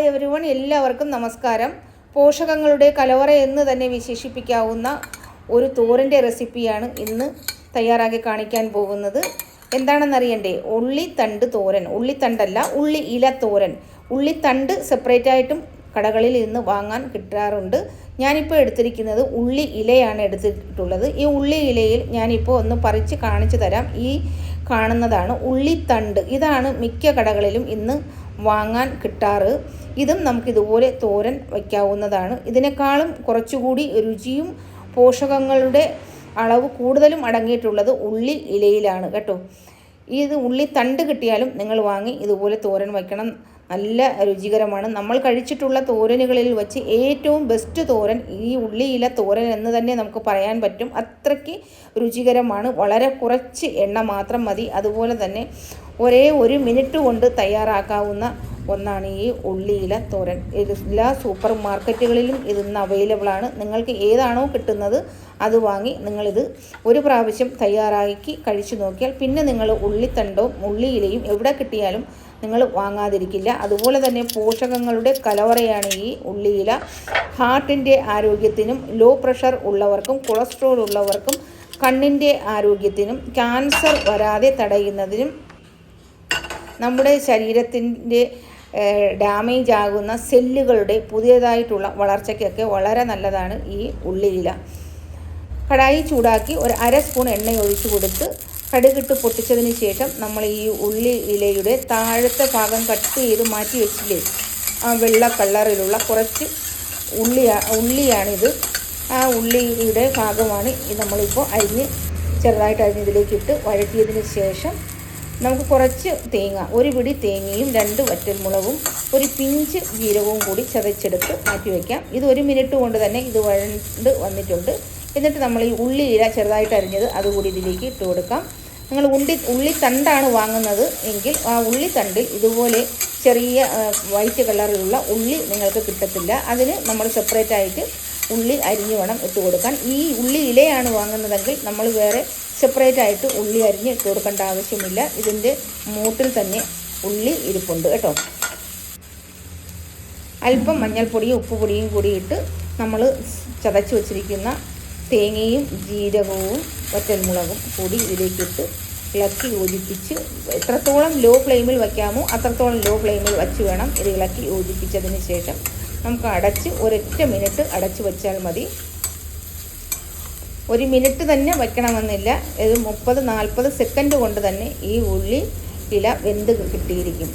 Hi everyone എല്ലാവർക്കും നമസ്കാരം. പോഷകങ്ങളുടെ കലവറ എന്ന് തന്നെ വിശേഷിപ്പിക്കാവുന്ന ഒരു തോരന്റെ റെസിപ്പിയാണ് ഇന്ന് തയ്യാറാക്കി കാണിക്കാൻ പോകുന്നത്. എന്താണെന്നറിയണ്ടേ? ഉള്ളിത്തണ്ട് തോരൻ. ഉള്ളിത്തണ്ടല്ല ഉള്ളി ഇല തോരൻ. ഉള്ളിത്തണ്ട് സെപ്പറേറ്റ് ആയിട്ടും കടകളിൽ ഇന്ന് വാങ്ങാൻ കിട്ടാറുണ്ട്. ഞാനിപ്പോൾ എടുത്തിരിക്കുന്നത് ഉള്ളി ഇലയാണ് എടുത്തിട്ടുള്ളത്. ഈ ഉള്ളി ഇലയിൽ ഞാനിപ്പോൾ ഒന്ന് പറിച്ച് കാണിച്ചു തരാം. ഈ കാണുന്നതാണ് ഉള്ളിത്തണ്ട്. ഇതാണ് മിക്ക കടകളിലും ഇന്ന് വാങ്ങാൻ കിട്ടാറ്. ഇതും നമുക്കിതുപോലെ തോരൻ വയ്ക്കാവുന്നതാണ്. ഇതിനേക്കാളും കുറച്ചുകൂടി രുചിയും പോഷകങ്ങളുടെ അളവ് കൂടുതലും അടങ്ങിയിട്ടുള്ളത് ഉള്ളി ഇലയിലാണ്. കേട്ടോ? ഇത് ഉള്ളി തണ്ട് കിട്ടിയാലും നിങ്ങൾ വാങ്ങി ഇതുപോലെ തോരൻ വയ്ക്കണം നല്ല രുചികരമാണ്. നമ്മൾ കഴിച്ചിട്ടുള്ള തോരനുകളിൽ വെച്ച് ഏറ്റവും ബെസ്റ്റ് തോരൻ ഈ ഉള്ളിയില തോരൻ എന്ന് തന്നെ നമുക്ക് പറയാൻ പറ്റും. അത്രയ്ക്ക് രുചികരമാണ്. വളരെ കുറച്ച് എണ്ണ മാത്രം മതി. അതുപോലെ തന്നെ ഒരേ ഒരു മിനിറ്റ് കൊണ്ട് തയ്യാറാക്കാവുന്ന ഒന്നാണ് ഈ ഉള്ളിയില തോരൻ. എല്ലാ സൂപ്പർ മാർക്കറ്റുകളിലും ഇതിന്ന് അവൈലബിൾ ആണ്. നിങ്ങൾക്ക് ഏതാണോ കിട്ടുന്നത് അത് വാങ്ങി നിങ്ങളിത് ഒരു പ്രാവശ്യം തയ്യാറാക്കി കഴിച്ചു നോക്കിയാൽ പിന്നെ നിങ്ങൾ ഉള്ളിത്തണ്ടോ ഉള്ളിയിലയും എവിടെ കിട്ടിയാലും നിങ്ങൾ വാങ്ങാതിരിക്കില്ല. അതുപോലെ തന്നെ പോഷകങ്ങളുടെ കലവറയാണ് ഈ ഉള്ളിയില. ഹാർട്ടിന്റെ ആരോഗ്യത്തിനും ലോ പ്രഷർ ഉള്ളവർക്കും കൊളസ്ട്രോൾ ഉള്ളവർക്കും കണ്ണിന്റെ ആരോഗ്യത്തിനും ക്യാൻസർ വരാതെ തടയുന്നതിനും നമ്മുടെ ശരീരത്തിന്റെ ഡാമേജ് ആകുന്ന സെല്ലുകളുടെ പുതിയതായിട്ടുള്ള വളർച്ചയ്ക്കൊക്കെ വളരെ നല്ലതാണ് ഈ ഉള്ളിയില. കടായി ചൂടാക്കി ഒരു അര സ്പൂൺ എണ്ണ ഒഴിച്ചു കൊടുത്ത് കടുകിട്ട് പൊട്ടിച്ചതിന് ശേഷം നമ്മൾ ഈ ഉള്ളി ഇലയുടെ താഴത്തെ ഭാഗം കട്ട് ചെയ്ത് മാറ്റി വെച്ചില്ലേ ആ വെള്ള കളറിലുള്ള കുറച്ച് ഉള്ളി ഉള്ളിയാണിത്. ആ ഉള്ളിയുടെ ഭാഗമാണ് നമ്മളിപ്പോൾ അരിഞ്ഞ് ചെറുതായിട്ട് അരിഞ്ഞ് ഇതിലേക്കിട്ട് വഴറ്റിയതിന് ശേഷം നമുക്ക് കുറച്ച് തേങ്ങ ഒരു പിടി തേങ്ങയും രണ്ട് വറ്റൽമുളകും ഒരു പിഞ്ച് ജീരകവും കൂടി ചതച്ചെടുത്ത് മാറ്റി വയ്ക്കാം ഇത് ഒരു മിനിറ്റ് കൊണ്ട് തന്നെ ഇത് വഴണ്ട് വന്നിട്ടുണ്ട്. എന്നിട്ട് നമ്മൾ ഈ ഉള്ളി ഇല ചെറുതായിട്ട് അരിഞ്ഞത് അതുകൂടി ഇതിലേക്ക് ഇട്ട് കൊടുക്കാം. നിങ്ങൾ ഉള്ളി ഉള്ളി തണ്ടാണ് വാങ്ങുന്നത് എങ്കിൽ ആ ഉള്ളി തണ്ടിൽ ഇതുപോലെ ചെറിയ വൈറ്റ് കളറിലുള്ള ഉള്ളി നിങ്ങൾക്ക് കിട്ടത്തില്ല. അതിന് നമ്മൾ സെപ്പറേറ്റ് ആയിട്ട് ഉള്ളി അരിഞ്ഞു വേണം ഇട്ട് കൊടുക്കാൻ. ഈ ഉള്ളി ഇലയാണ് വാങ്ങുന്നതെങ്കിൽ നമ്മൾ വേറെ സെപ്പറേറ്റ് ആയിട്ട് ഉള്ളി അരിഞ്ഞ് ഇട്ട് കൊടുക്കേണ്ട ആവശ്യമില്ല. ഇതിന്റെ മൂട്ടിൽ തന്നെ ഉള്ളി ഇരിപ്പുണ്ട് കേട്ടോ. അല്പം മഞ്ഞൾപ്പൊടിയും ഉപ്പുപൊടിയും കൂടി ഇട്ട് നമ്മൾ ചതച്ച് വച്ചിരിക്കുന്ന തേങ്ങയും ജീരകവും വറ്റൽമുളകും കൂടി ഇതിലേക്കിട്ട് ഇളക്കി യോജിപ്പിച്ച് എത്രത്തോളം ലോ ഫ്ലെയിമിൽ വയ്ക്കാമോ അത്രത്തോളം ലോ ഫ്ലെയിമിൽ വച്ച് വേണം ഇത് ഇളക്കി യോജിപ്പിച്ചതിന് ശേഷം നമുക്ക് അടച്ച് ഒരൊറ്റ മിനിറ്റ് അടച്ച് വെച്ചാൽ മതി. ഒരു മിനിറ്റ് തന്നെ വയ്ക്കണമെന്നില്ല. ഇത് മുപ്പത് നാൽപ്പത് സെക്കൻഡ് കൊണ്ട് തന്നെ ഈ ഉള്ളി ഇല വെന്ത് കിട്ടിയിരിക്കും.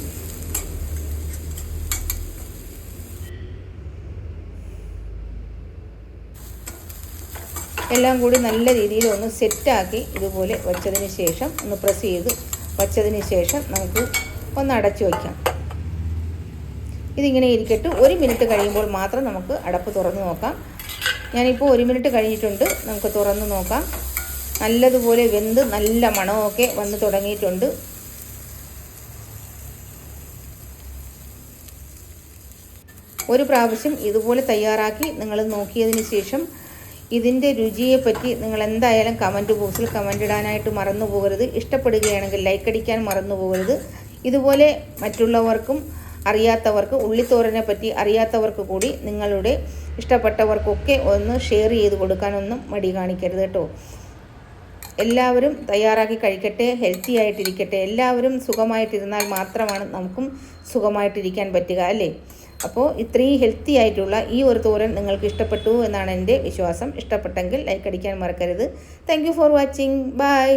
എല്ലാം കൂടി നല്ല രീതിയിൽ ഒന്ന് സെറ്റാക്കി ഇതുപോലെ വച്ചതിന് ശേഷം ഒന്ന് പ്രസ് ചെയ്ത് വച്ചതിന് ശേഷം നമുക്ക് ഒന്ന് അടച്ചു വയ്ക്കാം. ഇതിങ്ങനെ ഇരിക്കട്ട്. ഒരു മിനിറ്റ് കഴിയുമ്പോൾ മാത്രം നമുക്ക് അടപ്പ് തുറന്ന് നോക്കാം. ഞാനിപ്പോൾ ഒരു മിനിറ്റ് കഴിഞ്ഞിട്ടുണ്ട്. നമുക്ക് തുറന്ന് നോക്കാം. നല്ലതുപോലെ വെന്ത് നല്ല മണമൊക്കെ വന്ന് തുടങ്ങിയിട്ടുണ്ട്. ഒരു പ്രാവശ്യം ഇതുപോലെ തയ്യാറാക്കി നിങ്ങൾ നോക്കിയതിന് ശേഷം ഇതിന്റെ രുചിയെപ്പറ്റി നിങ്ങൾ എന്തായാലും കമന്റ് ബോക്സിൽ കമന്റ് ഇടാനായിട്ട് മറന്നു പോകരുത്. ഇഷ്ടപ്പെടുകയാണെങ്കിൽ ലൈക്ക് അടിക്കാൻ മറന്നു പോകരുത്. ഇതുപോലെ മറ്റുള്ളവർക്കും അറിയാത്തവർക്ക് ഉള്ളിത്തോരനെ പറ്റി അറിയാത്തവർക്ക് കൂടി നിങ്ങളുടെ ഇഷ്ടപ്പെട്ടവർക്കൊക്കെ ഒന്ന് ഷെയർ ചെയ്ത് കൊടുക്കാനൊന്നും മടി കാണിക്കരുത് കേട്ടോ. എല്ലാവരും തയ്യാറാക്കി കഴിക്കട്ടെ ഹെൽത്തി ആയിട്ടിരിക്കട്ടെ. എല്ലാവരും സുഖമായിട്ടിരുന്നാൽ മാത്രമാണ് നമുക്കും സുഖമായിട്ടിരിക്കാൻ പറ്റുക അല്ലേ? അപ്പോൾ ഇത്രയും ഹെൽത്തി ആയിട്ടുള്ള ഈ ഒരു തോരൻ നിങ്ങൾക്ക് ഇഷ്ടപ്പെട്ടു എന്നാണ് എന്റെ വിശ്വാസം. ഇഷ്ടപ്പെട്ടെങ്കിൽ ലൈക്ക് അടിക്കാൻ മറക്കരുത്. Thank for watching bye